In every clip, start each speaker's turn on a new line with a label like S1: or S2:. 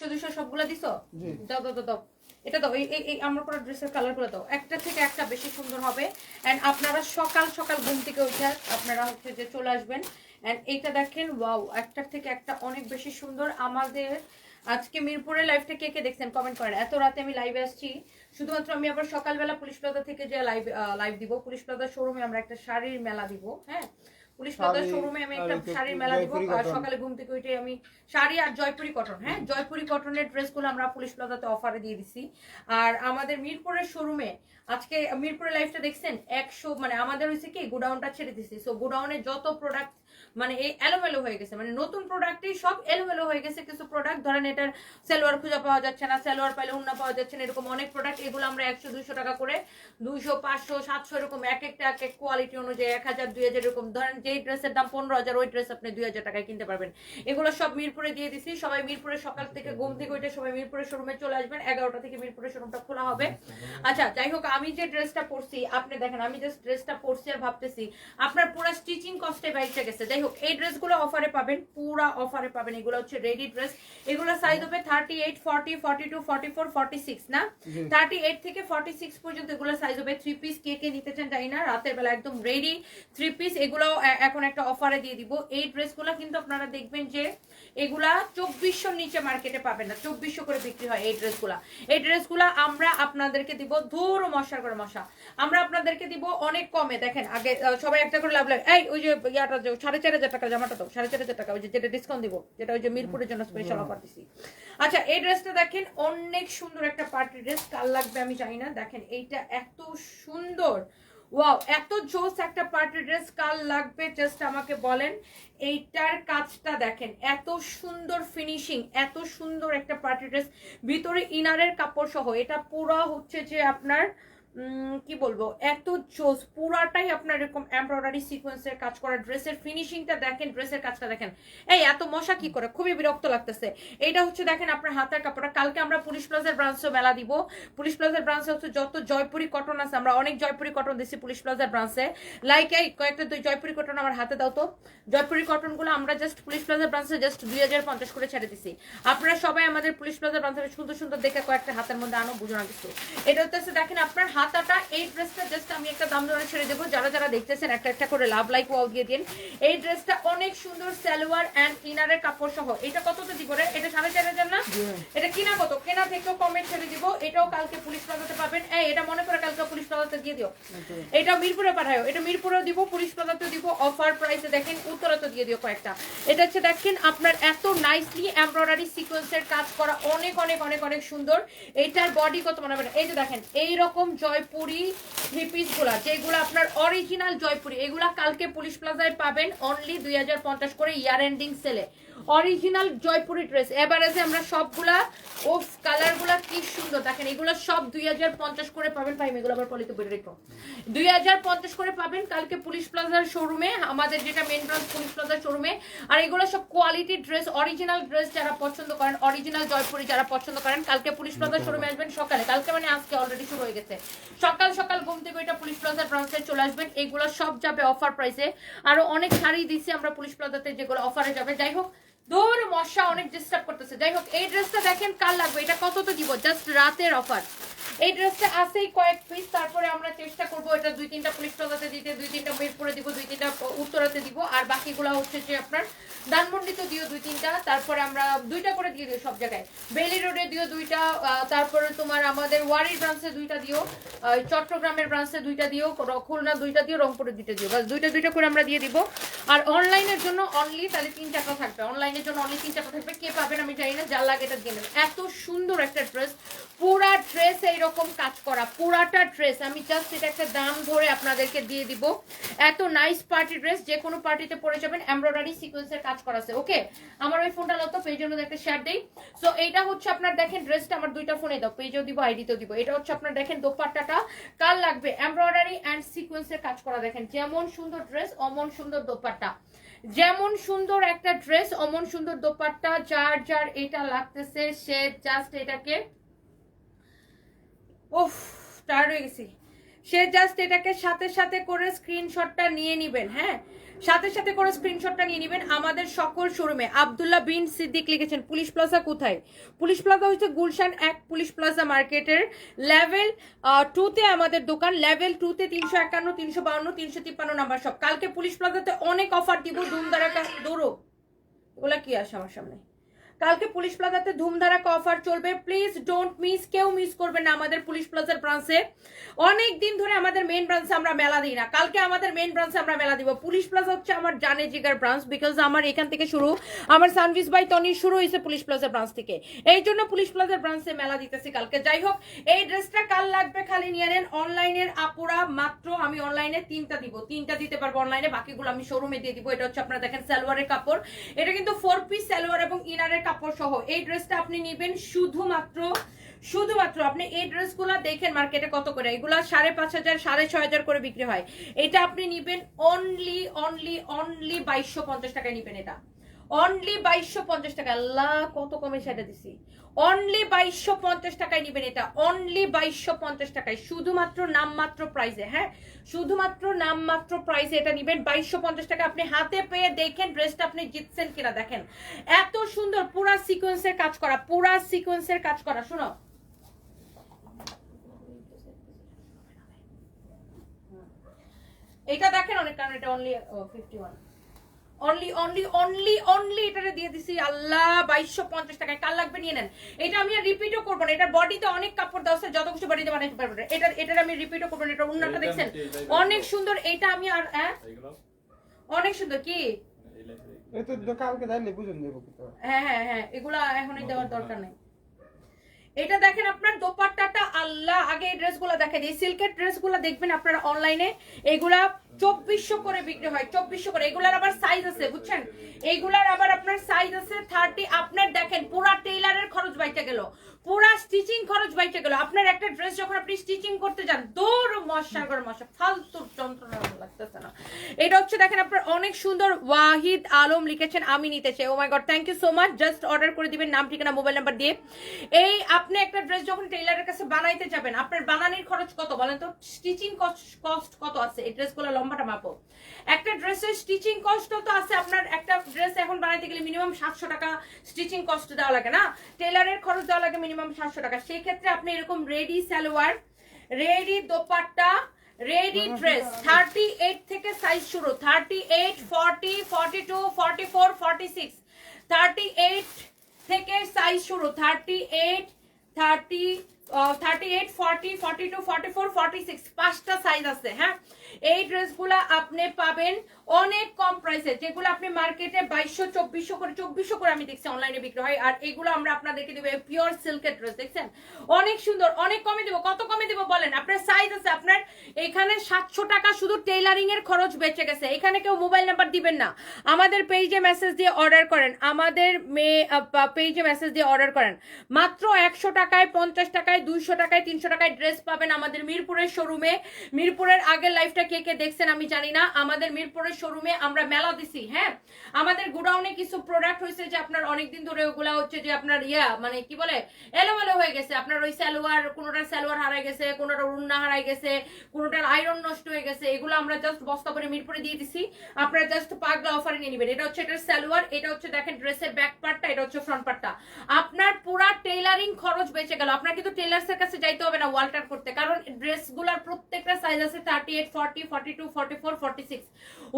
S1: দুশো সবগুলো দিছো? দাও দাও দাও দাও। এটা দাও এই এই এই আমার পরা ড্রেসের কালারগুলো দাও। একটা থেকে একটা বেশি সুন্দর হবে। এন্ড আপনারা সকাল সকাল ঘুম থেকে উঠে আপনারা হচ্ছে যে চলে আসবেন। এইটা দেখেন ওয়াও একটার থেকে একটা অনেক বেশি সুন্দর। আমাদের আজকে মিরপুরের লাইভটা কে কে দেখছেন কমেন্ট করেন। এত রাতে আমি লাইভে আসছি। শুধুমাত্র আমি আবার সকালবেলা পুলিশ প্লাজা থেকে যে লাইভ লাইভ দিব পুলিশ প্লাজা শোরুমে আমরা একটা শাড়ির মেলা দিব হ্যাঁ? পুলিশ
S2: পাতার
S1: শোরুমে আমি একটা শাড়ির মেলা দিব। সকালে ঘুম থেকে উঠে আমি শাড়ি আর জয়পুরি কটন হ্যাঁ? জয়পুরি কটনের ড্রেসগুলো আমরা পুলিশ প্লাজাতে অফারে দিয়ে দিছি। আর আমাদের মিরপুরের শোরুমে আজকে মিরপুরের লাইফটা দেখছেন? একশো মানে আমাদের হয়েছে কি গোডাউনটা ছেড়ে দিছি। সো গোডাউনে যত প্রোডাক্ট মানে এলোমেলো হয়ে গেছে। মানে নতুন প্রোডাক্টই সব এলোমেলো হয়ে গেছে। কিছু প্রোডাক্ট ধরেন এটার সালোয়ার খুঁজে পাওয়া যাচ্ছে না সালোয়ার পাইলে উন্না পাওয়া যাচ্ছে না, এরকম অনেক প্রোডাক্ট এগুলো আমরা একশো, দুইশো টাকা করে, দুইশো, পাঁচশো, সাতশো এরকম এক একটা, এক এক কোয়ালিটি অনুযায়ী এক হাজার, দুই হাজার এরকম, ধরেন যেই ড্রেসের দাম পনেরো হাজার, ওই ড্রেস আপনি দুই হাজার টাকায় কিনতে পারবেন। এগুলো সব মিরপুরে দিয়ে দিছি। সবাই মিরপুরে সকাল থেকে ঘুম থেকে উঠে সবাই মিরপুরের শোরুমে চলে আসবেন। এগারোটা থেকে মিরপুরের শোরুমটা খোলা হবে। আচ্ছা যাই হোক, আমি যে ড্রেসটা পরছি, আপনি দেখেন, আমি জাস্ট ড্রেসটা পরছি আর ভাবতেছি, আপনার পুরো স্টিচিং কস্টে বাইরে গেছে। যাই এই ড্রেসগুলো অফারে পাবেন পুরা অফারে পাবেন। এগুলো হচ্ছে রেডি ড্রেস এগুলো সাইজ হবে thirty eight forty forty two forty four forty six না। থার্টি এইট থেকে ফর্টি সিক্স পর্যন্ত এগুলো সাইজ হবে। থ্রি পিস কে কে নিতে চান জানি না। রাতের বেলা একদম রেডি থ্রি পিস এগুলো এখন একটা অফারে দিয়ে দিব। এই ড্রেসগুলো কিন্তু আপনারা দেখবেন যে এগুলা চব্বিশশোর নিচে মার্কেটে পাবেন না। চব্বিশশো করে বিক্রি হয় এই ড্রেসগুলা। এই ড্রেসগুলা আমরা আপনাদেরকে দিব ধুর মশা করে মশা। আমরা আপনাদেরকে দিব অনেক কমে। দেখেন আগে সবাই একটা করে লাভ লাগে এই ওই যে ইয়াটা যে সাড়ে চার হাজার টাকা জামাটা তো সাড়ে চার হাজার টাকা, ওই যে যেটা ডিসকাউন্ট দিব, যেটা ওই যে মিরপুরের জন্য স্পেশাল অফার দিছি। আচ্ছা এই ড্রেসটা দেখেন, অনেক সুন্দর একটা পার্টি ড্রেস কাল লাগবে আমি জানি না। দেখেন, এইটা এত সুন্দর। ওয়াও, এত জোস একটা পার্টি ড্রেস কাল লাগবে জাস্ট আমাকে বলেন। এইটার কাজটা দেখেন, এত সুন্দর ফিনিশিং এত সুন্দর একটা পার্টি ড্রেস ভিতরে ইনারের কাপড় সহ এটা পুরো হচ্ছে যে আপনার কি বলব? এত জোস, পুরাটাই আপনার এরকম এমব্রয়ডারি সিকোয়েন্সের কাজ করা ড্রেসের ফিনিশিংটা দেখেন ড্রেসের কাজটা দেখেন। এই, এত মশা কি করে? খুবই বিরক্ত লাগতেছে। এইটা হচ্ছে দেখেন আপনার হাতের কাপড়টা। কালকে আমরা পুলিশ প্লাজার ব্রাঞ্চে মেলা দিব। পুলিশ প্লাজার ব্রাঞ্চে হচ্ছে যত জয়পুরি কটন আছে, আমরা অনেক জয়পুরি কটন দিচ্ছি পুলিশ প্লাজার ব্রাঞ্চে লাইক এই, কয়েকটা দুই জয়পুরি কটন আমার হাতে দাও তো। জয়পুরি কটনগুলো আমরা জাস্ট পুলিশ প্লাজার ব্রাঞ্চে জাস্ট দুই হাজার পঞ্চাশ করে ছেড়ে দিছি। আপনারা সবাই আমাদের পুলিশ প্লাজার ব্রাঞ্চে সুন্দর সুন্দর দেখে কয়েকটা হাতের মধ্যে আনো, বুঝো না কিছু। এটা হচ্ছে দেখেন আপনার হাতাটা এই ড্রেসটা জাস্ট আমি একটা দাম ধরে ছেড়ে দেবো। যারা যারা দেখতেছেন একটা একটা করে লাভ লাইক ওয়াও দিয়ে দিন। এই ড্রেসটা অনেক সুন্দর সালোয়ার অ্যান্ড ইনারের কাপড় সহ। এটা কততে দিব রে? এটা সাড়ে চার হাজার না? এটা কিনা কত? কেনা থেকেও কমেন্ট ছেড়ে দিব। এটাও কালকে পুলিশ প্লাজাতে পাবেন। এই এটা মনে করে কালকে পুলিশ প্লাজাতে দিয়ে দিও। এটা মিরপুরে পাঠাও এটা মিরপুরেও দিব পুলিশ প্লাজাতে দিব। অফার প্রাইসে দেখেন উত্তরাতে দিয়ে দিও কয়েকটা। এটা হচ্ছে দেখেন আপনার এত নাইসলি এমব্রয়ডারি সিকোয়েন্সের কাজ করা অনেক অনেক অনেক অনেক সুন্দর। এইটার বডি কত মনে হবে এই যে দেখেন এই রকম জয়পুরি থ্রি পিসগুলা যেগুলো আপনার অরিজিনাল জয়পুরি, এগুলা কালকে পুলিশ প্লাজায় পাবেন অনলি দুই হাজার পঞ্চাশ করে ইয়ার এন্ডিং সেলে অরিজিনাল জয়পুরি ড্রেস এভারেজে আমরা সবগুলা ও কালারগুলা কি সুন্দর। দেখেন এগুলো সব দুই হাজার পঞ্চাশ করে পাবেন। পাইম এগুলো আবার পলিতে বেড়ে রেখো। দুই হাজার পঞ্চাশ করে পাবেন কালকে পুলিশ প্লাজার শোরুমে আমাদের যেটা মেন ব্রাঞ্চ পুলিশ প্লাজার শোরুমে। আর এগুলো সব কোয়ালিটি ড্রেস অরিজিনাল ড্রেস যারা পছন্দ করেন অরিজিনাল জয়পুরি যারা পছন্দ করেন কালকে পুলিশ প্লাজার শোরুমে আসবেন সকালে। কালকে মানে আজকে অলরেডি শুরু হয়ে গেছে। সকাল সকাল ঘুম থেকে ওইটা পুলিশ প্লাজার ব্রাঞ্চে চলে আসবেন। এইগুলো সব যাবে অফার প্রাইসে আরও অনেক শাড়ি দিচ্ছি আমরা পুলিশ প্লাজাতে যেগুলো অফারে যাবে। যাই হোক দৌড়, মশা অনেক ডিস্টার্ব করতেছে। যাই হোক, এই ড্রেসটা দেখেন কার লাগবে? এটা কত তো দিব? জাস্ট রাতের অফার এই ড্রেসটা আছেই কয়েক পিস তারপরে আমরা চেষ্টা করব এটা দুই তিনটা পুলিশ প্লাজাতে দিতে, দুই তিনটা মিরপুরে দিব, দুই তিনটা উত্তরাতে দিব, আর বাকিগুলো হচ্ছে যে আপনার ধানমন্ডিতে দিও দুই তিনটা, তারপরে আমরা দুইটা করে দিয়ে দিও সব জায়গায়। বেলি রোডে দিও দুইটা তারপরে তোমার আমাদের ওয়ারির ব্রাঞ্চে দুইটা দিও চট্টগ্রামের ব্রাঞ্চে দুইটা দিও খুলনা দুইটা দিও, রংপুরে দুইটা দিও বাস দুইটা দুইটা করে আমরা দিয়ে দিব। আর অনলাইনের জন্য অনলি তাহলে তিন চারটা থাকবে, অনলাইনের জন্য অনলি তিন চারটা থাকবে, কে পাবেন আমি জানি না, যার লাগে এটা দিয়ে নেবেন। এত সুন্দর একটা ড্রেস, পুরা ড্রেস এইরকম কাজ করা, পুরাটা ড্রেস আমি জাস্ট এটা একটা দাম ধরে আপনাদেরকে দিয়ে দিব। এত নাইস পার্টি ড্রেস যে কোনো পার্টিতে পরে যাবেন এমব্রয়ডারি সিকোয়েন্সের কাজ করা আছে ওকে আমার ওই ফোনটা লো তো পেজের মধ্যে একটা শেয়ার দেই। সো এইটা হচ্ছে আপনার দেখেন ড্রেসটা আমার দুইটা ফোনে দাও পেজেও দিব আইডিতেও দিব। এটা হচ্ছে আপনার দেখেন দোপাট্টাটা কাল লাগবে? এমব্রয়ডারি অ্যান্ড সিকোয়েন্সের কাজ করা, দেখেন, যেমন সুন্দর ড্রেস অমন সুন্দর দোপাট্টা। যেমন সুন্দর একটা ড্রেস অমন সুন্দর দোপাট্টা, যার যার এটা লাগতেছে, সে জাস্ট এটাকে উফ টায়ার্ড হয়ে গেছি। সে জাস্ট এটাকে সাথে সাথে করে স্ক্রিনশটটা নিয়ে নিবেন হ্যাঁ? সাথে সাথে করে স্ক্রিনশটটা নিয়ে নেবেন আমাদের সকল শোরুমে আব্দুল্লাহ বিন সিদ্দিক লিখেছেন, পুলিশ প্লাজা কোথায়? পুলিশ প্লাজা হচ্ছে গুলশান এক পুলিশ প্লাজা মার্কেটের লেভেল টুতে আমাদের দোকান। লেভেল টুতে তিনশো একান্ন, তিনশো বাউন্ন, তিনশো তিপ্পান্ন নাম্বার সব কালকে পুলিশ প্লাজাতে অনেক অফার দিব ধুমধারাকা দৌড়ো ওগুলা কি আসে আমার সামনে? কালকে পুলিশ প্লাজাতে ধুমধারাকা অফার চলবে। প্লিজ ডোন্ট মিস কেউ মিস করবে না আমাদের পুলিশ প্লাজার ব্রাঞ্চে অনেক দিন ধরে আমাদের মেন ব্রাঞ্চে আমরা মেলা দিই না। কালকে আমাদের মেন ব্রাঞ্চে আমরা মেলা দিব। পুলিশ প্লাজা হচ্ছে আমার জানে জিগার ব্রাঞ্চ বিকজ আমার এখান থেকে শুরু। আমার সানভিস বাই তনির শুরু হয়েছে পুলিশ প্লাজার ব্রাঞ্চ থেকে। এই জন্য পুলিশ প্লাজার ব্রাঞ্চে মেলা দিতেছি কালকে। যাই হোক, এই ড্রেসটা কাল লাগবে খালি নিয়ে নেন। অনলাইনের আপুরা মাত্র আমি অনলাইনে তিনটা দিব। তিনটা দিতে পারব অনলাইনে বাকিগুলো আমি শোরুমে দিয়ে দিব। এটা হচ্ছে আপনারা দেখেন সালোয়ারের কাপড়। এটা কিন্তু ফোর পিস সালোয়ার এবং ইনারের কাপড় সহ। এই ড্রেসটা আপনি নেবেন শুধুমাত্র শুধুমাত্র আপনি এই ড্রেসগুলো দেখেন মার্কেটে কত করে। এগুলা সাড়ে পাঁচ হাজার, সাড়ে ছয় হাজার করে বিক্রি হয়। এটা আপনি নিবেন অনলি অনলি অনলি বাইশশো পঞ্চাশ টাকায় নিবেন এটা। অনলি বাইশশো পঞ্চাশ টাকা। আল্লাহ, কত কমে সেটা দিছি। অনলি বাইশশো পঞ্চাশ টাকায় নিবেন এটা। অনলি বাইশশো পঞ্চাশ টাকায়। শুধুমাত্র নামমাত্র প্রাইসে হ্যাঁ? শুধুমাত্র নামমাত্র প্রাইজে এটা নিবেন। বাইশশো পঞ্চাশ টাকা আপনি হাতে পেয়ে দেখেন ড্রেসটা আপনি জিতছেন কিনা দেখেন। এত সুন্দর পুরা সিকোয়েন্সের কাজ করা, পুরা সিকোয়েন্সের কাজ করা। শোনো। এটা দেখেন অনেক, কারণ এটা only fifty one only only only only এটারে দিয়ে দিছি। আল্লাহ বাইশশো পঞ্চাশ টাকায়। কাল লাগবে? নিয়ে নেন। এটা আমি আর রিপিটও করব না। এটার বডিতে অনেক কাপড় দেওয়া আছে। যত কিছু বডিতে বানাইতে পারব এটা এটার আমি রিপিটও করব না। এটা উন্নাটা দেখছেন? অনেক সুন্দর। এটা আমি আর হ্যাঁ? অনেক সুন্দর। কি?
S2: এই তো কালকে যাইলে বুঝুন দেবো কিন্তু
S1: হ্যাঁ হ্যাঁ হ্যাঁ। এগুলা এখনই দেওয়ার দরকার নেই। এটা দেখেন আপনার দোপাট্টাটা আল্লাহ। আগে এই ড্রেসগুলো দেখেন এই সিল্কের ড্রেসগুলো দেখবেন আপনারা অনলাইনে এগুলা চব্বিশশো করে বিক্রি হয়, চব্বিশশো করে। এগুলার আবার সাইজ আছে, বুঝছেন? এগুলার আবার আপনার সাইজ আছে থার্টি আপনার দেখেন, পুরা টেইলারের খরচ বাইতে গেল। পুরা স্টিচিং খরচ বাইতে গেল। আপনার একটা ড্রেস যখন আপনি স্টিচিং করতে যান, দৌড় মশা করে মশা ফালতু যন্ত্রণা লাগতেছে না। এটা হচ্ছে দেখেন আপনার অনেক সুন্দর ওয়াহিদ আলম লিখেছেন, আমি নিতে চাই। ও my god thank you so much just order করে দিবেন, নাম, ঠিকানা মোবাইল নাম্বার দিয়ে। এই আপনি একটা ড্রেস যখন টেইলারের কাছে বানাইতে যাবেন, আপনার বানানির খরচ কত বলেন তো? স্টিচিং কস্ট কত আছে? এই ড্রেসগুলো লম্বাটা মাপো। একটা ড্রেসের স্টিচিং কস্ট তো আছে আপনার, একটা ড্রেস এখন বানাইতে গেলে মিনিমাম সাতশো টাকা স্টিচিং কস্ট দেওয়া লাগে না? টেইলারের খরচ দেওয়া লাগে মিনিমাম সাতশো টাকা। সেই ক্ষেত্রে আপনি এরকম ready salwar ready dupatta ready dress thirty eight থেকে সাইজ শুরু। Thirty eight forty forty two forty four forty six thirty eight থেকে সাইজ শুরু। Thirty eight thirty thirty eight forty forty two forty four forty six পাঁচটা size আছে হ্যাঁ? এই ড্রেসগুলো আপনি পাবেন অনেক কম প্রাইসে যেগুলো আপনি মার্কেটে বাইশশো, চব্বিশশো করে চব্বিশশো করে আমি দেখছি অনলাইনে বিক্রি হয়, আর এগুলো আমরা আপনাদেরকে দেবো পিওর সিল্কের ড্রেস দেখছেন? অনেক সুন্দর, অনেক কমে দেবো, কত কমে দেবো বলেন? আপনার সাইজ আছে, আপনার এখানে সাতশো টাকা শুধু টেইলারিং এর খরচ বেঁচে গেছে, এখানে কেউ মোবাইল নাম্বার দিবেন না। আমাদের পেজে মেসেজ দিয়ে অর্ডার করেন, আমাদের মেয়ে পেজে মেসেজ দিয়ে অর্ডার করেন। মাত্র একশো টাকায়, পঞ্চাশ টাকায়, দুইশো টাকায়, তিনশো টাকায় ড্রেস পাবেন আমাদের মিরপুরের শোরুমে মিরপুরের আগের লাইফটা কে কে দেখছেন আমি জানি না, আমাদের মিরপুরের শোরুমে আমরা মেলা দিছি হ্যাঁ? আমাদের গোডাউনে কিছু প্রোডাক্ট হয়েছে যে আপনার অনেকদিন ধরে ওগুলা হচ্ছে যে আপনার ইয়া মানে কি বলে, এলোমেলো হয়ে গেছে। আপনার ওই সালোয়ার, কোনোটার সালোয়ার হারাই গেছে, কোনোটার উন্না হারাই গেছে, কোনোটার আয়রন নষ্ট হয়ে গেছে, এগুলো আমরা জাস্ট বস্তা করে মিরপুরে দিয়ে দিছি। আপনারা জাস্ট পাগলা অফারে নিয়ে নেবেন। এটা হচ্ছে এটার সালোয়ার, এটা হচ্ছে দেখেন ড্রেসের ব্যাক পার্টটা এটা হচ্ছে ফ্রন্ট পার্টটা আপনার পুরা টেইলারিং খরচ বেঁচে গেল। আপনার কিন্তু টেইলার্সের কাছে যাইতে হবে না ওয়াল্টার করতে, কারণ ড্রেসগুলোর প্রত্যেকটা সাইজ আছে thirty eight forty forty two forty four forty six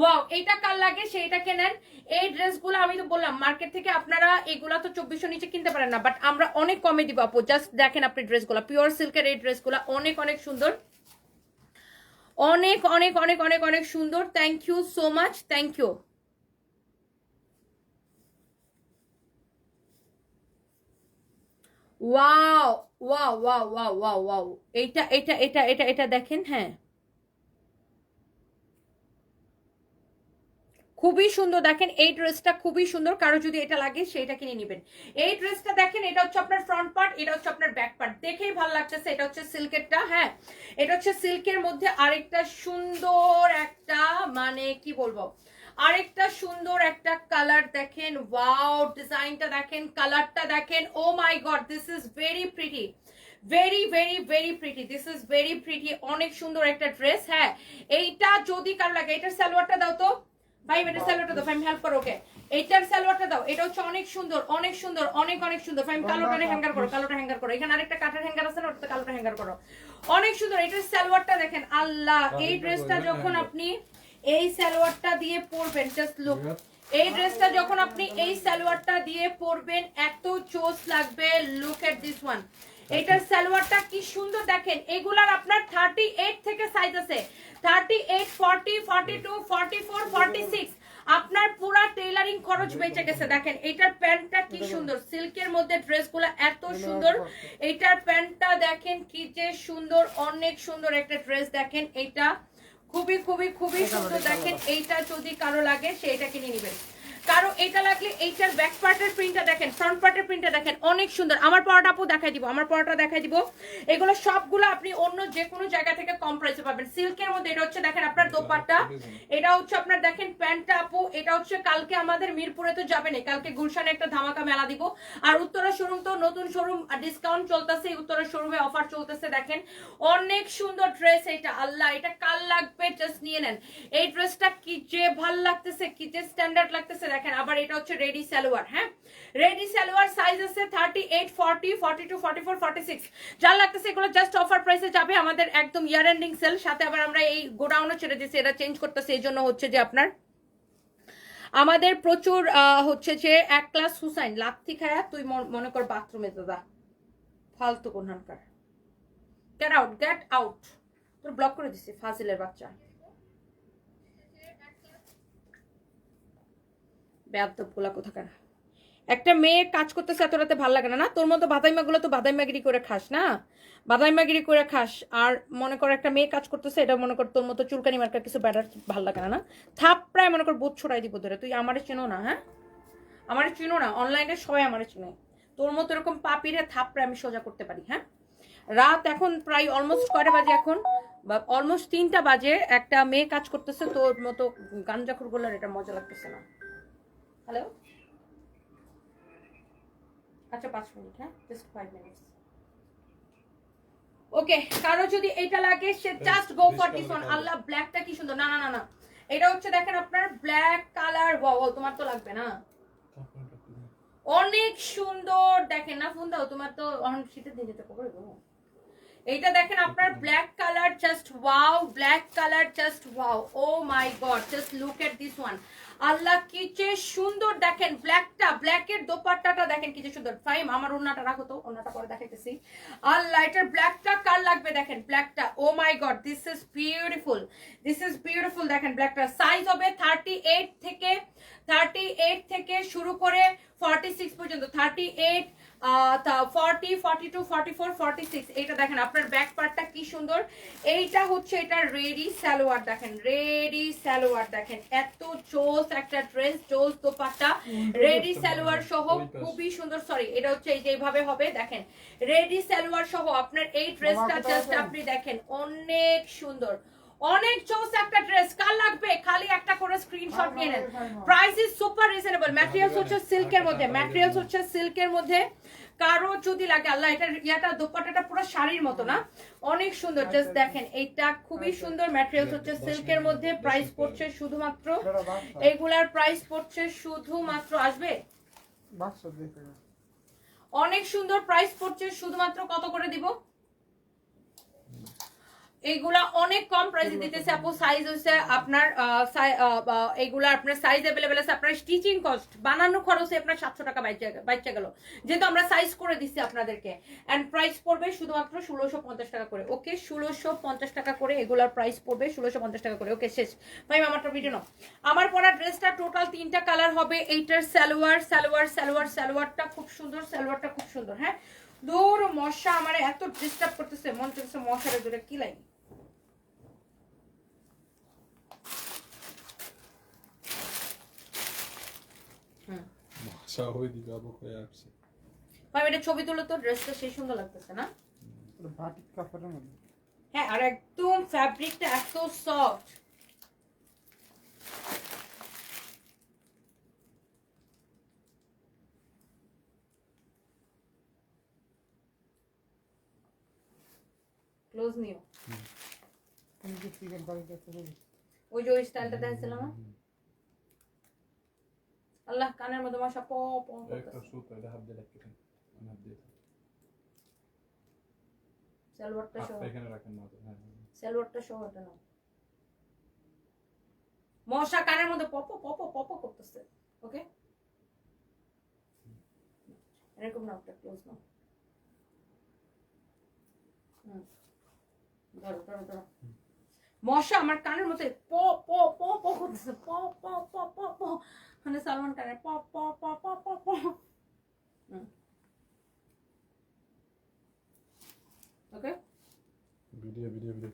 S1: wow এইটা কার লাগে? সেইটা কেনেন এই ড্রেসগুলো আমি তো বললাম, মার্কেট থেকে আপনারা এগুলা তো চব্বিশশো নিচে কিনতে পারেন না বাট আমরা অনেক কমে দিব আপু। জাস্ট দেখেন আপনি ড্রেসগুলো পিওর সিল্কের এই ড্রেসগুলো অনেক অনেক সুন্দর। অনেক অনেক অনেক অনেক অনেক সুন্দর। Thank you so much thank you wow wow wow wow wow এইটা এটা এটা এটা এটা দেখেন হ্যাঁ। খুবই সুন্দর। দেখেন এই ড্রেসটা খুবই সুন্দর। কারও যদি এটা লাগে সেটা কিনে নেবেন। এই ড্রেসটা দেখেন, এটা হচ্ছে আপনার ফ্রন্ট পার্ট এটা হচ্ছে আপনার ব্যাক পার্ট দেখেই ভালো লাগতেছে, এটা হচ্ছে সিল্কেরটা হ্যাঁ? এটা হচ্ছে সিল্কের মধ্যে আরেকটা সুন্দর একটা মানে কি বলব? আরেকটা সুন্দর একটা কালার দেখেন। ওয়াও ডিজাইনটা দেখেন কালারটা দেখেন। ও my god this is very pretty very very very pretty this is very pretty অনেক সুন্দর একটা ড্রেস হ্যাঁ? এইটা যদি কারও লাগে এটার সালোয়ারটা দাও তো। ভাই এটা সালোয়ারটা দাও ফাইম হেল্প করো ওকে এইটার সালোয়ারটা দাও এটা হচ্ছে অনেক সুন্দর অনেক সুন্দর অনেক অনেক সুন্দর। ফাইম কালোটা হ্যাঙ্গার করো কালোটা হ্যাঙ্গার করো। এখানে আরেকটা কাঠের হ্যাঙ্গার আছে না ওটাতে কালোটা হ্যাঙ্গার করো। অনেক সুন্দর এটার সালোয়ারটা দেখেন আল্লাহ এই ড্রেসটা যখন আপনি এই সালোয়ারটা দিয়ে পরবেন জাস্ট লুক এই ড্রেসটা যখন আপনি এই সালোয়ারটা দিয়ে পরবেন এত চোস লাগবে লুক এট দিস ওয়ান এটার সালোয়ারটা কি সুন্দর দেখেন এগুলার আপনার থার্টি এইট থেকে সাইজ আছে। Thirty eight forty forty two forty four forty six আপনার পুরা টেইলারিং খরচ বেঁচে গেছে দেখেন এটার প্যান্টটা কি সুন্দর সিল্কের মধ্যে ড্রেসগুলো এত সুন্দর। এটার প্যান্টটা দেখেন কি যে সুন্দর অনেক সুন্দর একটা ড্রেস দেখেন এটা খুবই খুবই খুবই সুন্দর দেখেন এইটা যদি কারও লাগে সেটা কিনে নেবেন। কারও এটা লাগলে এইটার ব্যাক পার্টের প্রিন্টটা দেখেন ফ্রন্ট পার্টের প্রিন্টটা দেখেন, অনেক সুন্দর। আমার পরোটা আপু দেখাই দিব, আমার পরোটা দেখাই দিব। এগুলো সবগুলো আপনি অন্য যে কোনো জায়গা থেকে কম প্রাইসে পাবেন। সিল্কের মধ্যে এটা হচ্ছে, দেখেন আপনার দোপাট্টা। এটা হচ্ছে আপনার, দেখেন, প্যান্টটা আপু, এটা হচ্ছে, কালকে আমাদের মিরপুরে তো যাবে না, কালকে গুলশানে একটা ধামাকা মেলা দিব। আর উত্তরা শোরুম তো নতুন শোরুম ডিসকাউন্ট চলতেছে, উত্তরা শোরুমে অফার চলতেছে, দেখেন। অনেক সুন্দর ড্রেস এটা আল্লাহ, এটা কাল লাগবে? জাস্ট নিয়ে নেন। এই ড্রেসটা কি যে ভালো লাগতেছে, কি যে স্ট্যান্ডার্ড লাগতেছে দেখেন, আবার এটা হচ্ছে রেডি সালোয়ার হ্যাঁ? রেডি সালোয়ার সাইজ আছে thirty eight forty forty two forty four forty six যা লাগতেছে এগুলো জাস্ট অফার প্রাইসে যাবে আমাদের একদম ইয়ার এন্ডিং সেল সাথে আবার আমরা এই গোডাউনও ছেড়ে দিচ্ছি এটা চেঞ্জ করতেছে, এই জন্য হচ্ছে যে আপনার আমাদের প্রচুর হচ্ছে যে এক ক্লাস হুসাইন লাথি খায়া তুই মন- কর বাথরুমে, দাদা। ফালতু কোনহানকার। গেট আউট গেট আউট তোর ব্লক করে দিছি, ফাজিলের বাচ্চা। বেয়াদব পোলা কোথাকার? একটা মেয়ে কাজ করতেছে এত রাতে ভালো লাগে না না? তোর মতো বাদাইমা গুলো তো বাদাইমাগিরি করে খাস, না? বাদাইমাগিরি করে খাস, আর মনে কর একটা মেয়ে কাজ করতেছে, এটা মনে কর তোর মতো চুলকানি মার্কার কিছু ব্যাটার ভালো লাগে না না? থাপ প্রায় মনে কর বোধ ছড়াই দিব ধরে। তুই আমারে চিনো না হ্যাঁ? আমারে চিনো না? অনলাইনে সবাই আমারে চিনে। তোর মতো এরকম পাপিরে থাপড়ে আমি সোজা করতে পারি হ্যাঁ? রাত এখন প্রায় অলমোস্ট কয়টা বাজে এখন? বা অলমোস্ট তিনটা বাজে, একটা মেয়ে কাজ করতেছে, তোর মতো গাঞ্জাখুরগুলোর এটা মজা লাগতেছে না। হ্যালো আচ্ছা পাঁচ মিনিট হ্যাঁ? জাস্ট ফাইভ মিনিটস ওকে কারও যদি এটা লাগে সে just go for this one আল্লাহ ব্ল্যাকটা কি সুন্দর? না না না না। এটা হচ্ছে দেখেন আপনার ব্ল্যাক কালার ওয়াও তোমার তো লাগবে না? অনেক সুন্দর। দেখেন না ফোন দাও তোমার তো অন শীতের দিনে তো কবে গো। এইটা দেখেন আপনার black colour just wow black colour just wow oh my god just look at this one আল্লাহ কি যে সুন্দর দেখেন ব্ল্যাকটা ব্ল্যাকের দোপাট্টাটা দেখেন কি যে সুন্দর। ফাইম আমার ওন্নাটা রাখো তো ওন্নাটা পরে দেখাইতেছি। আল্লাহ, এটার ব্ল্যাকটা কার লাগবে দেখেন? ব্ল্যাকটা ও my god this is beautiful this is beautiful দেখেন ব্ল্যাকটা সাইজ হবে থার্টি এইট থেকে থার্টি এইট থেকে শুরু করে ফর্টি সিক্স পর্যন্ত thirty eight forty forty two forty four forty six এটা দেখেন আপনার ব্যাক পার্টটা কি সুন্দর? এইটা হচ্ছে এটা রেডি সালোয়ার দেখেন রেডি সালোয়ার দেখেন এত চোস একটা ড্রেস চোস দোপাট্টা রেডি সালোয়ার সহ খুবই সুন্দর সরি এটা হচ্ছে এই যে এইভাবে হবে দেখেন রেডি সালোয়ার সহ আপনার এই ড্রেসটা জাস্ট আপনি দেখেন অনেক সুন্দর। অনেক চোস একটা ড্রেস। কার লাগবে? খালি একটা করে স্ক্রিনশট নিয়ে নেন। Price is super reasonable materials হচ্ছে সিল্কের মধ্যে। ম্যাটেরিয়ালস হচ্ছে সিল্কের মধ্যে। কারও যদি লাগে আল্লাহ এটা ইয়াটা দোপাট্টাটা পুরো শাড়ির মতো না? অনেক সুন্দর। জাস্ট দেখেন এইটা খুবই সুন্দর। ম্যাটেরিয়ালস হচ্ছে সিল্কের মধ্যে। প্রাইস পড়ছে শুধুমাত্র এগুলার প্রাইস পড়ছে শুধুমাত্র আসবে? অনেক সুন্দর। প্রাইস পড়ছে শুধুমাত্র কত করে দিব? এইগুলা অনেক কম প্রাইসে দিতেছে। আপু সাইজ হচ্ছে আপনার এইগুলা আপনার সাইজ অ্যাভেলেবেল আছে, আপনার স্টিচিং কস্ট বানানো খরচে আপনার সাতশো টাকা বাইচা গেল। যেহেতু আমরা সাইজ করে দিচ্ছি আপনাদেরকে এন্ড প্রাইস পড়বে শুধুমাত্র ষোলোশো পঞ্চাশ টাকা করে। ওকে, ষোলোশো পঞ্চাশ টাকা করে এগুলার প্রাইস পড়বে ষোলোশো পঞ্চাশ টাকা করে। ওকে, শেষ। ভাই আমারটা ভিডিও নাও। আমার পরা ড্রেসটা টোটাল তিনটা কালার হবে, এইটার সালোয়ার সালোয়ার সালোয়ার, সালোয়ারটা খুব সুন্দর, সালোয়ারটা খুব সুন্দর হ্যাঁ? দূর মশা আমার এত ডিস্টার্ব করতেছে মন চলছে মশারে দূরে কি
S3: হয়ে আসছে।
S1: ভাই এটা ছবি তুলো তো ড্রেসটা সেই সুন্দর লাগতেছে না?
S2: বাটিক কাপড়ের মধ্যে।
S1: হ্যাঁ আর একদম ফ্যাব্রিকটা এত সফট ক্লোজ নিও।
S2: তুমি কি চিকেন কারি করতে পারি
S1: ওই যে ওই স্টাইলটা দেখাচ্ছিলাম না আল্লাহ কানের মধ্যে মশা প প
S3: একটা সুতো এটা হাত দিয়ে রাখতে আমি হাত দিয়ে
S1: সহ।
S3: এখানে রাখেন না হ্যাঁ হ্যাঁ।
S1: সালোয়ারটা সহ এটা নাও। মশা কানের মধ্যে পপ পপ পপ করতেছে ওকে? এরকম নাও একটা ক্লোজ নাও। হুম। ধরো ধরো ধরো। মশা আমার কানের মধ্যে প প প প করতেছে। প প প প প। মানে সালমান খানের প প প প প প। Okay
S3: video video video.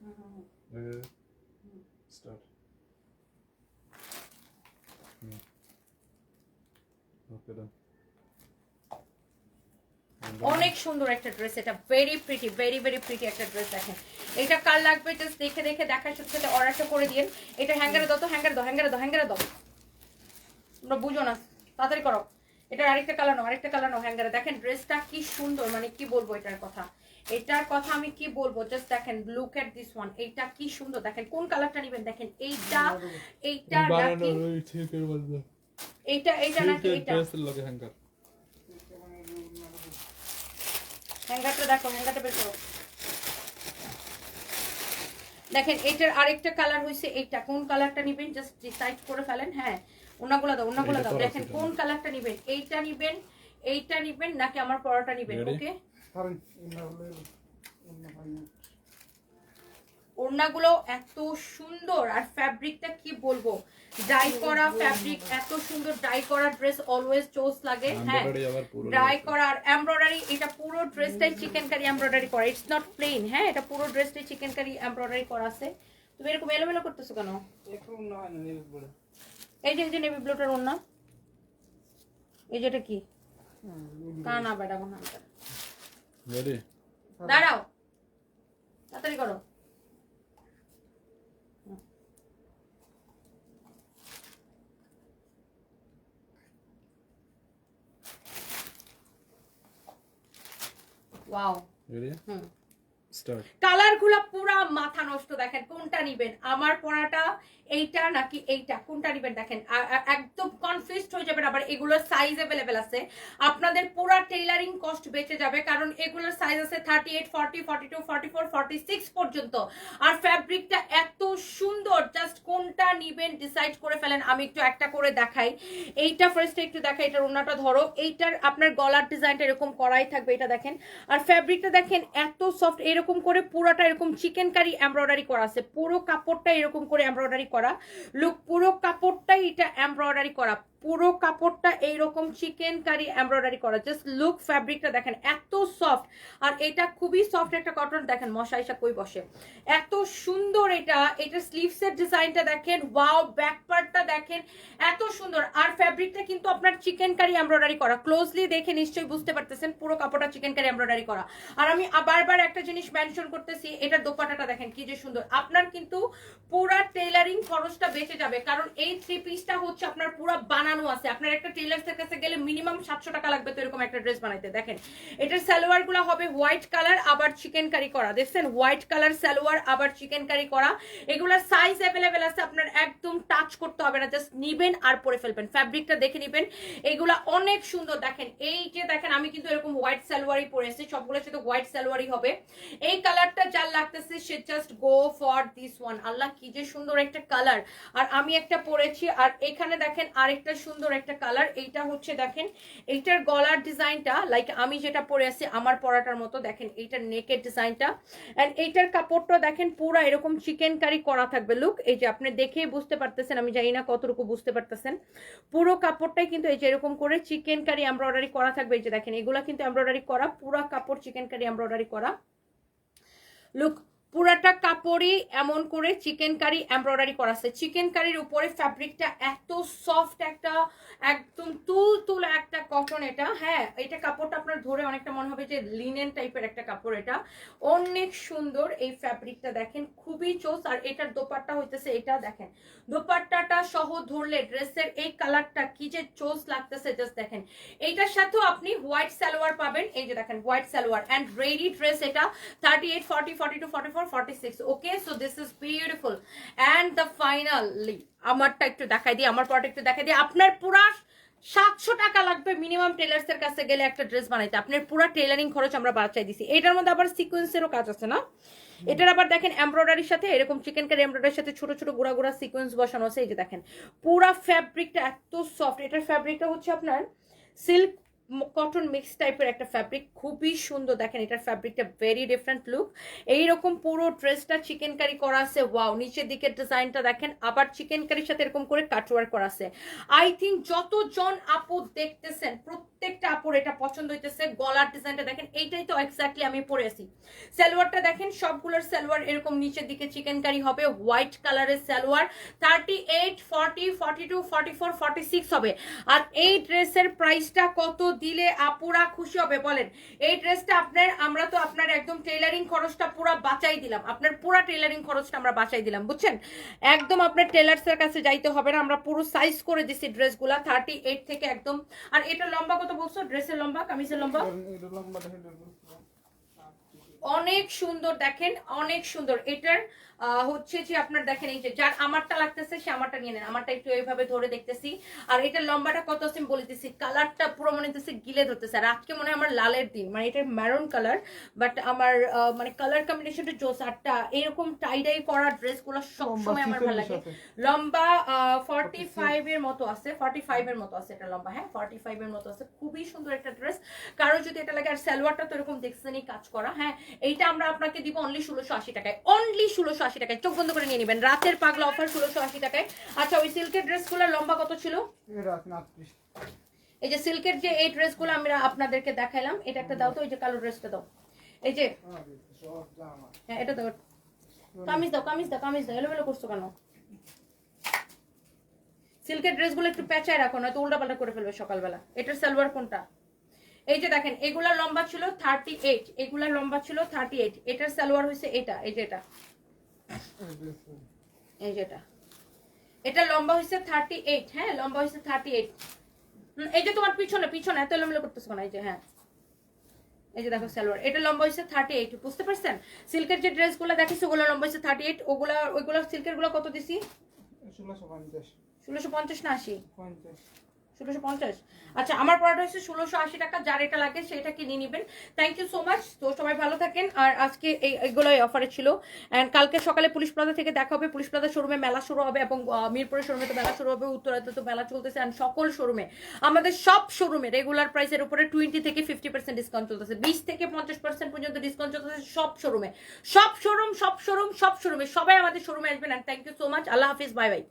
S3: Start. Okay done
S1: অনেক সুন্দর একটা ড্রেস এটা very pretty very very pretty একটা ড্রেস দেখেন। এটা কার লাগবে? জাস্ট দেখে দেখে দেখার সাথে সাথে অর্ডারটা করে দিন এটা হ্যাঙ্গারে দাও তো হ্যাঙ্গারে দাও হ্যাঙ্গারে দাও হ্যাঙ্গারে দাও। তোমরা বুঝো না। তাড়াতাড়ি করো। এটার আরেকটা কালার নাও আরেকটা কালার নাও হ্যাঙ্গারে দেখেন ড্রেসটা কি সুন্দর মানে কি বলব এটার কথা? এটার কথা আমি কি বলব? জাস্ট দেখেন লুক এট দিস ওয়ান এইটা কি সুন্দর। দেখেন কোন কালারটা নেবেন? দেখেন এইটা এইটা নাকি এইটা এইটা নাকি
S3: ছিপের
S1: এইটা
S3: ড্রেসের লগে হ্যাঙ্গার
S1: হ্যাঙ্গারটা দেখো হ্যাঙ্গারটা বের করো। দেখেন এটার আরেকটা কালার হয়েছে এইটা। কোন কালারটা নিবেন? জাস্ট ডিসাইড করে ফেলেন হ্যাঁ। ওনাগুলো দাও ওনাগুলো দাও। দেখেন কোন কালারটা নিবেন? এইটা নিবেন এইটা নিবেন নাকি আমার পরোটা নিবেন? ওকে
S2: কারণ অন্য হলে অন্য হয় না।
S1: ওড়নাগুলো এত সুন্দর আর ফ্যাব্রিকটা কি বলব? ডাই করা ফ্যাব্রিক এত সুন্দর ডাই করা ড্রেস অলওয়েজ চোস লাগে। হ্যাঁ ড্রাই করা আর এমব্রয়ডারি এটা পুরো ড্রেসটাই চিকেন কারি এমব্রয়ডারি করা। ইটস নট প্লেন হ্যাঁ এটা পুরো ড্রেসটাই চিকেন কারি এমব্রয়ডারি করা আছে। তুমি এরকম এলোমেলো করতেছো কেন?
S2: একটু না নিউজ বলে।
S1: এই যে এই যে নেভি ব্লুটার ওড়না। এই যে এটা কি? কানা বেটা মহান
S3: রেডি
S1: দাঁড়াও। তাড়াতাড়ি করো। ওয়াও
S3: রেডি
S1: হুম
S3: স্টার্ট
S1: কালারগুলা পুরা মাথা নষ্ট, দেখেন কোনটা নিবেন? আমার পরাটা এইটা নাকি এইটা? কোনটা নিবেন দেখেন? একদম কনফিউজড হয়ে যাবেন আবার এগুলোর সাইজ অ্যাভেলেবেল আছে। আপনাদের পুরা টেইলারিং কস্ট বেঁচে যাবে কারণ এগুলোর সাইজ আছে thirty eight forty forty two forty four forty six পর্যন্ত। আর ফ্যাব্রিকটা এত সুন্দর জাস্ট কোনটা নিবেন ডিসাইড করে ফেলেন, আমি একটু একটা করে দেখাই। এইটা ফার্স্টে একটু দেখাই, এটার ওনাটা ধরো। এইটার আপনার গলার ডিজাইনটা এরকম করাই থাকবে, এটা দেখেন। আর ফ্যাব্রিকটা দেখেন এত সফট এরকম করে পুরোটা এরকম চিকেন কারি এমব্রয়ডারি করা আছে। পুরো কাপড়টা এরকম করে এমব্রয়ডারি করা। লুক পুরো কাপড়টাই এটা এমব্রয়ডারি করা। পুরো কাপড়টা এইরকম চিকেন কারি এমব্রয়ডারি করা। জাস্ট লুক ফ্যাব্রিকটা দেখেন, এত সফট আর এটা খুবই সফট একটা কটন দেখেন মশাইসা কই বসে। এত সুন্দর এটা। এটা স্লিভসের ডিজাইনটা দেখেন ওয়াও ব্যাক পার্টটা দেখেন, এত সুন্দর। আর ফ্যাব্রিকটা কিন্তু আপনার চিকেন কারি এমব্রয়ডারি করা। ক্লোজলি দেখে নিশ্চয়ই বুঝতে পারতেছেন, পুরো কাপড়টা চিকেন কারি এমব্রয়ডারি করা। আর আমি বারবার একটা জিনিস মেনশন করতেছি, এটা দোপাটাটা দেখেন, কি যে সুন্দর। আপনার কিন্তু পুরা টেইলারিং খরচটা বেঁচে যাবে, কারণ এই থ্রি পিসটা হচ্ছে আপনার পুরো বানানো আছে। আপনার একটা টেইলার্সের কাছে গেলে মিনিমাম সাতশো টাকা লাগবে তো এরকম একটা ড্রেস বানাইতে। দেখেন, এটার সালোয়ারগুলো হবে হোয়াইট কালার আবার চিকেন কারি করা। দেখছেন? হোয়াইট কালার সালোয়ার, আবার চিকেন কারি করা। এগুলোর সাইজ অ্যাভেলেবেল আছে, আপনার একদম টাচ করতে হবে না। জাস্ট নিবেন আর পরে ফেলবেন। ফ্যাব্রিকটা দেখে নিবেন। এগুলা অনেক সুন্দর। দেখেন, এই যে দেখেন, আমি কিন্তু এরকম হোয়াইট সালোয়ারই পরে এসেছি। সবগুলোর সাথে হোয়াইট সালোয়ারই হবে। এই কালারটা যার লাগতেছে, সে just go for this one আল্লাহ, কি যে সুন্দর একটা কালার আর আমি একটা পরেছি। আর এখানে দেখেন, আরেকটা সুন্দর একটা কালার এইটা হচ্ছে দেখেন, এইটার গলার ডিজাইনটা লাইক আমি যেটা পরে আছি, আমার পরাটার মতো, দেখেন, এইটার নেকের ডিজাইনটা এন্ড এইটার কাপড়টা দেখেন, পুরো এরকম চিকেন কারি করা থাকবে লুক এই যে আপনি দেখেই বুঝতে পারতেছেন, আমি জানি না কতটুকু বুঝতে পারতেছেন, পুরো কাপড়টাই কিন্তু এই যে এরকম করে চিকেন কারি এমব্রয়ডারি করা থাকবে, এই যে দেখেন, এগুলা কিন্তু এমব্রয়ডারি করা, পুরো কাপড় চিকেন কারি এমব্রয়ডারি করা লুক পুরাটা কাপড়ই এমন করে চিকেন কারি এমব্রয়ডারি করা আছে। চিকেন কারির উপরে ফ্যাব্রিকটা এত সফট একটা, একদম তুল তুল একটা কটন এটা। হ্যাঁ এটা কাপড়টা আপনার ধরে অনেকটা মনে হবে যে লিনেন টাইপের একটা কাপড় এটা। অনেক সুন্দর এই ফ্যাব্রিকটা দেখেন, খুবই চোস আর এটার দোপাট্টা হইতেছে এটা দেখেন। দোপাট্টাটা সহ ধরলে ড্রেসের এই কালারটা কি যে চোস লাগতেছে জাস্ট দেখেন। এইটার সাথেও আপনি হোয়াইট সালোয়ার পাবেন। এই যে দেখেন white salwar and ready dress এটা। Thirty eight forty forty two forty four forty six okay so this is beautiful and the finally আমারটা একটু দেখাই দিই, আমার পরটা একটু দেখাই দিই। আপনার পুরা সাতশো টাকা লাগবে মিনিমাম টেলার্স এর কাছে গেলে একটা ড্রেস বানাইতে। আপনার পুরো টেলারিং খরচ আমরা বাঁচাই দিছি। এটার মধ্যে আবার সিকোয়েন্সেরও কাজ আছে না? এটার আবার দেখেন এমব্রয়ডারির সাথে, এরকম চিকেন কারি এমব্রয়ডারির সাথে ছোট ছোট গুড়া গুড়া সিকোয়েন্স বসানো আছে। এই যে দেখেন, পুরা ফ্যাব্রিকটা এত সফট এটার ফ্যাব্রিকটা হচ্ছে আপনার সিল্ক কটন মিক্স টাইপের একটা ফ্যাব্রিক খুবই সুন্দর। দেখেন, এটার ফ্যাব্রিকটা ভেরি ডিফারেন্ট লুক এইরকম পুরো ড্রেসটা চিকেন কারি করা আছে ওয়াও নিচের দিকের ডিজাইনটা দেখেন, আবার চিকেন কারির সাথে এরকম করে কাটওয়ার করা আছে। আই থিঙ্ক যতজন আপু দেখতেছেন প্রত্যেকটা এটা পছন্দ হইতেছে, গলার ডিজাইনটা দেখেন, এইটাই তো এক্স্যাক্টলি আমি পরে আছি। সালোয়ারটা দেখেন, সবগুলোর এরকম নিচের দিকে হবে হোয়াইট কালারের thirty eight forty forty two forty four forty six হবে। আর এই ড্রেসের প্রাইসটা কত দিলে আপুরা খুশি হবে বলেন? এই ড্রেসটা আপনার, আমরা তো আপনার একদম টেলারিং খরচটা পুরো বাঁচাই দিলাম। আপনার পুরো টেলারিং খরচটা আমরা বাঁচাই দিলাম, বুঝছেন? একদম আপনার টেলার্সের কাছে যাইতে হবে না, আমরা পুরো সাইজ করে দিছি ড্রেসগুলা থার্টি এইট থেকে একদম। আর এটা লম্বা কত বলছো? ড্রেসের লম্বা কামিজের লম্বা। অনেক সুন্দর দেখেন অনেক সুন্দর। এটার হচ্ছে যে আপনার দেখেন এই যে যার আমারটা লাগতেছে সে আমারটা নিয়ে নেন। আমারটা একটু এইভাবে ধরে দেখতেছি। আর এটার লম্বাটা কত আছে আমি বলে দিচ্ছি কালারটা পুরো মনে হচ্ছে গিলে ধরতেছে। আর আজকে মনে হয় আমার লালের দিন। মানে এটা ম্যারুন কালার বাট আমার আহ, মানে কালার কম্বিনেশনটা জোস আরটা এরকম টাইডাই করা ড্রেসগুলো সবসময় আমার ভালো লাগে। লম্বা ফর্টি ফাইভ এর মতো আছে ফর্টি ফাইভ এর মতো আছে এটা লম্বা হ্যাঁ? ফর্টি ফাইভ এর মতো আছে। খুবই সুন্দর একটা ড্রেস কারও যদি এটা লাগে আর সালোয়ারটা তো এরকম দেখছেনই কাজ করা হ্যাঁ? এইটা আমরা আপনাকে দিব অনলি ষোলোশো আশি টাকায়। অনলি ষোলোশো আশি টাকায়। চোখ বন্ধ করে নিয়ে নেবেন। রাতের পাগলা অফার ষোলোশো আশি টাকায়। আচ্ছা ওই সিল্কের ড্রেসগুলোর লম্বা কত ছিল? এই যে সিল্কের যে এই ড্রেসগুলো আমরা আপনাদেরকে দেখাইলাম এটা একটা দাও তো ওই যে কালো ড্রেসটা দাও। এই যে হ্যাঁ এটা দাও। কামিজ দাও কামিজ দাও কামিজ দাও। এলোমেলো করছ কেন? সিল্কের ড্রেসগুলো একটু পেঁচায় রাখো নয়তো উল্টাপাল্টা করে ফেলবে সকালবেলা। এটার সালোয়ার কোনটা? এই যে দেখেন এগুলা লম্বা ছিল থার্টি এইট এগুলা লম্বা ছিল থার্টি এইট এটার সালোয়ার হয়েছে এটা এই যে এটা। এই এটা। লম্বা হয়েছে থার্টি এইট হ্যাঁ লম্বা হয়েছে থার্টি এইট এই যে তোমার পিছনে পিছনে এত এলোমেলো করতেছো কেন? এই যে হ্যাঁ। এই যে দেখো সালোয়ার এটা লম্বা হয়েছে থার্টি এইট বুঝতে পারছেন? সিল্কের যে ড্রেসগুলো দেখিস ওগুলো লম্বা হয়েছে থার্টি এইট ওগুলা ওইগুলো সিল্কেরগুলো কত দিছি?
S2: ষোলোশো পঞ্চাশ।
S1: ষোলোশো পঞ্চাশ না আশি?
S2: পঞ্চাশ।
S1: ষোলোশো পঞ্চাশ। আচ্ছা আমার পড়াটা হচ্ছে ষোলোশো আশি টাকা। যার এটা লাগে, সেটা কিনে নেবেন। থ্যাংক ইউ সো মাচ তো সবাই ভালো থাকেন। আর আজকে এই এগুলো অফারে ছিল। অ্যান্ড কালকে সকালে পুলিশ প্লাজা থেকে দেখা হবে। পুলিশ প্লাজা শোরুমে মেলা শুরু হবে এবং মিরপুরের শোরুমে তো মেলা শুরু হবে। উত্তরাতে তো মেলা চলতেছে। অ্যান্ড সকল শোরুমে আমাদের সব শোরুমে রেগুলার প্রাইসের উপরে টোয়েন্টি থেকে ফিফটি পার্সেন্ট ডিসকাউন্ট চলতেছে। বিশ থেকে পঞ্চাশ পার্সেন্ট পর্যন্ত ডিসকাউন্ট চলতেছে সব শোরুমে সব শোরুম সব শোরুম সব শোরুমে সবাই আমাদের শোরুমে আসবেন। And thank you so much Allah Hafiz. Bye bye